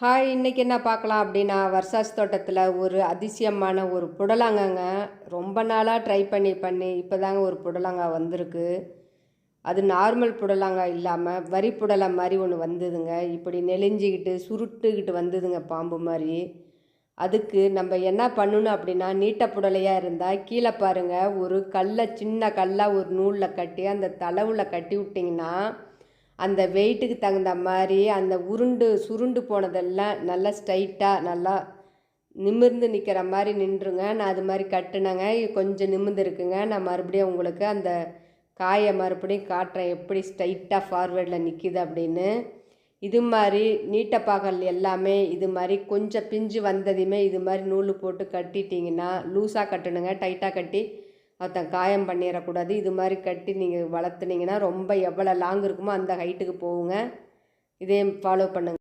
Hi இன்றைக்கி என்ன பார்க்கலாம் அப்படின்னா வர்சாஸ் தோட்டத்தில் ஒரு அதிசயமான ஒரு புடலங்கங்க. ரொம்ப நாளாக ட்ரை பண்ணி பண்ணி இப்போ தாங்க ஒரு புடலங்காய் வந்திருக்கு. அது நார்மல் புடலங்காய் இல்லாமல் வரி புடலை மாதிரி ஒன்று வந்ததுங்க. இப்படி நெளிஞ்சிக்கிட்டு சுருட்டுக்கிட்டு வந்ததுங்க பாம்பு மாதிரி. அதுக்கு நம்ம என்ன பண்ணணும் அப்படின்னா நீட்ட புடலையாக இருந்தால் கீழே பாருங்கள் ஒரு கல்லை சின்ன கல்லாக ஒரு நூலில் கட்டி அந்த தளவில் கட்டி விட்டிங்கன்னா அந்த வெயிட்டுக்கு தகுந்த மாதிரி அந்த உருண்டு சுருண்டு போனதெல்லாம் நல்லா ஸ்ட்ரைட்டாக நல்லா நிமிர்ந்து நிற்கிற மாதிரி நின்றுங்க. நான் அது மாதிரி கட்டினேங்க. கொஞ்சம் நிமிர்ந்து இருக்குங்க. நான் மறுபடியும் உங்களுக்கு அந்த காயை மறுபடியும் காட்டுறேன். எப்படி ஸ்ட்ரைட்டாக ஃபார்வேர்டில் நிற்கிது அப்படின்னு. இது மாதிரி நீட்டப்பாகல் எல்லாமே இது மாதிரி கொஞ்சம் பிஞ்சு வந்ததையுமே இது மாதிரி நூல் போட்டு கட்டிட்டிங்கன்னா லூஸாக கட்டணுங்க. டைட்டாக கட்டி ஒருத்தன் காயம் பண்ணிடக்கூடாது இது மாதிரி கட்டி நீங்கள் வளர்த்துனீங்கன்னா ரொம்ப எவ்வளோ லாங் இருக்குமோ அந்த ஹைட்டுக்கு போகுங்க. இதே ஃபாலோ பண்ணுங்கள்